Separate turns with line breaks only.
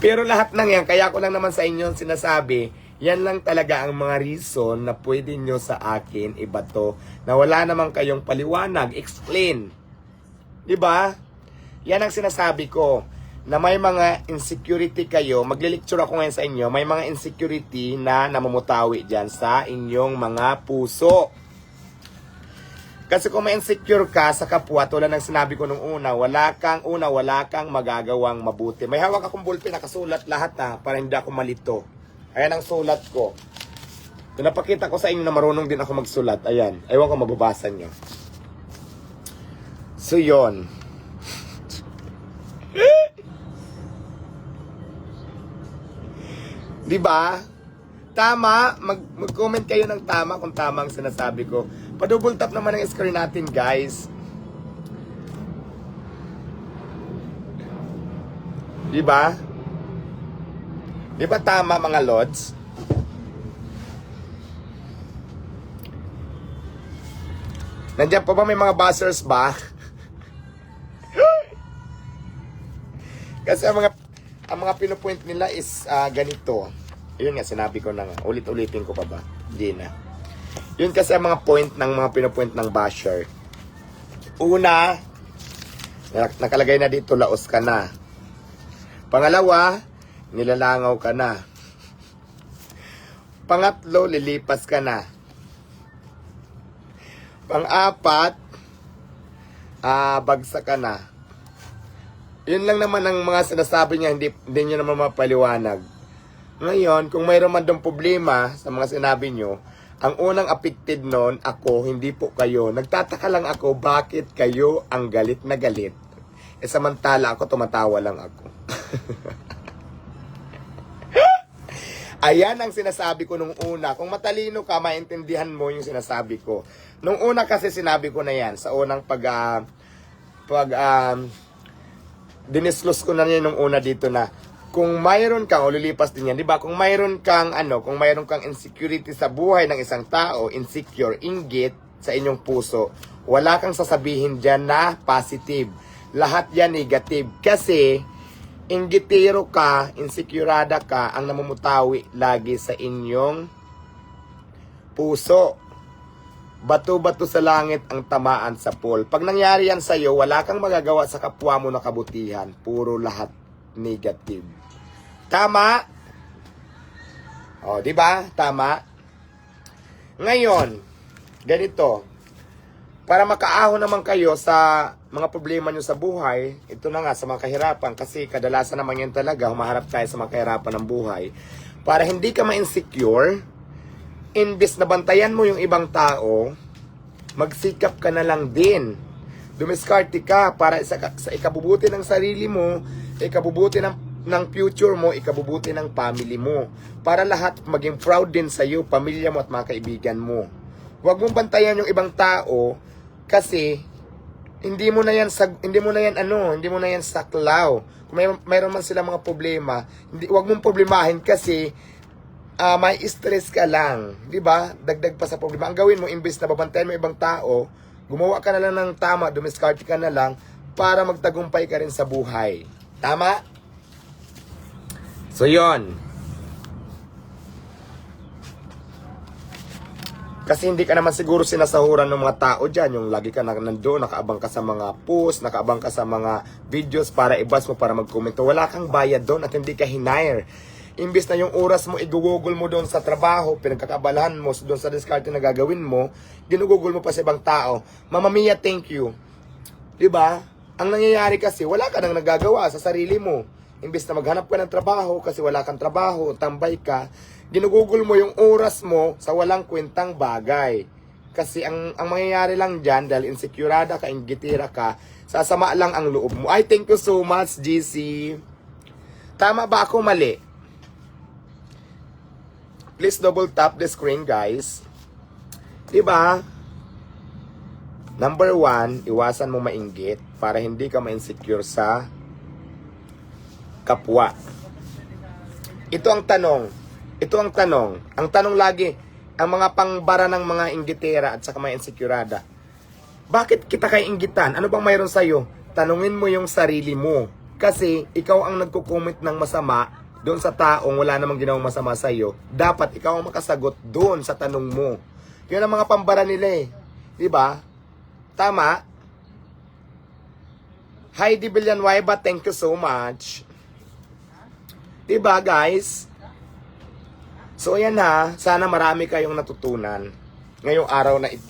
Pero lahat ng yan, kaya ko lang naman sa inyo sinasabi, yan lang talaga ang mga reason na pwede nyo sa akin ibato na wala naman kayong paliwanag, explain. ba? Yan ang sinasabi ko na may mga insecurity kayo, maglilecture ako ngayon sa inyo, may mga insecurity na namumutawi dyan sa inyong mga puso. Kasi kung may insecure ka sa kapwa, tulad ng sinabi ko nung una, wala kang una, wala kang magagawang mabuti. May hawak akong ballpen, nakasulat lahat ha, para hindi ako malito. Ayan ang sulat ko. Kung napakita ko sa inyo na marunong din ako magsulat, ayan. Ewan ko mababasa nyo. So, yon. Di ba? Tama, mag, mag-comment kayo ng tama kung tama ang sinasabi ko. Pa-double tap naman ang screen natin, guys. Di ba? Di ba tama mga lods? Nandiyan pa ba may mga buzzers ba? Kasi ang mga ang mga pinupoint nila is ah, ganito. Yun nga, sinabi ko na nga. Ulit-ulitin ko pa ba? Hindi na. Yun kasi ang mga point ng mga pinupoint ng basher. Una, nak- nakalagay na dito, laos ka na. Pangalawa, nilalangaw ka na. Pangatlo, lilipas ka na. Pang-apat, ah, bagsak ka na. Yun lang naman ang mga sinasabi niya, hindi, hindi nyo naman mapaliwanag. Ngayon, kung mayroon man dong problema sa mga sinabi nyo, ang unang affected noon, ako, hindi po kayo. Nagtataka lang ako, bakit kayo ang galit na galit? E samantala ako, tumatawa lang ako. Ayan ang sinasabi ko nung una. Kung matalino ka, maintindihan mo yung sinasabi ko. Nung una kasi sinabi ko na yan, sa unang pag, ah, pag, ah, dinisclose ko na niya nung una dito na kung mayroon kang, o lilipas din yan, di ba? Kung mayroon kang, ano, kung mayroon kang insecurity sa buhay ng isang tao, insecure, inggit sa inyong puso, wala kang sasabihin dyan na positive. Lahat yan negative. Kasi, inggitero ka, insecurada ka, ang namumutawi lagi sa inyong puso. Bato-bato sa langit ang tamaan sa pool. Pag nangyari yan sa'yo, wala kang magagawa sa kapwa mo na kabutihan. Puro lahat negative. Tama? O, di ba? Tama? Ngayon, ganito. Para makaahon naman kayo sa mga problema nyo sa buhay, ito na nga sa mga kahirapan, kasi kadalasan naman yan talaga, humaharap tayo sa mga kahirapan ng buhay. Para hindi ka ma-insecure, imbes na bantayan mo yung ibang tao, magsikap ka na lang din. Dumiskarte ka para sa, sa ikabubuti ng sarili mo, ikabubuti ng, ng future mo, ikabubuti ng family mo. Para lahat maging proud din sa iyo, pamilya mo at mga kaibigan mo. Huwag mong bantayan yung ibang tao kasi hindi mo na yan sa hindi mo na yan ano, hindi mo na yan saklaw. Kung may mayroon man sila mga problema, hindi wag mong problemahin kasi ah may stress ka lang, 'di ba? Dagdag pa sa problema. Ang gawin mo imbes na babantayan mo ibang tao, gumawa ka na lang ng tama, dumiskarte ka na lang para magtagumpay ka rin sa buhay. Tama? So 'yon. Kasi hindi ka naman siguro sinasahuran ng mga tao dyan. Yung lagi ka na nandoon, nakaabang ka sa mga post, nakaabang ka sa mga videos para ibas mo, para mag-commento. Wala kang bayad doon at hindi ka hinire. Imbis na yung oras mo, igugugol mo doon sa trabaho, pinagkakabalahan mo doon sa diskarte na gagawin mo, ginugugol mo pa sa ibang tao. Mama Mia, thank you. 'Di ba? Ang nangyayari kasi, wala ka nang nagagawa sa sarili mo. Imbis na maghanap ka ng trabaho kasi wala kang trabaho, tambay ka, ginugugol mo yung oras mo sa walang kwentang bagay. Kasi ang, ang mangyayari lang dyan, dahil insecurada ka, inggitira ka, sasama lang ang loob mo. Ay, thank you so much, GC. Tama ba ako mali? Please double tap the screen, guys. Diba? Number one, iwasan mo mainggit para hindi ka ma-insecure sa kapwa. Ito ang tanong. Ito ang tanong. Ang tanong lagi, ang mga pangbara ng mga inggitera at saka mga insecurada. Bakit kita kay inggitan? Ano bang mayroon sa'yo? tanungin mo yung sarili mo. Kasi ikaw ang nagko-comment ng masama doon sa taong wala namang ginawang masama sa iyo. Dapat ikaw ang makasagot doon sa tanong mo. Yun ang mga pambara nila eh. ba? Tama? Heidi Villanueva, thank you so much. 'Di ba, guys? So ayan ha, sana marami kayong natutunan ngayong araw na ito.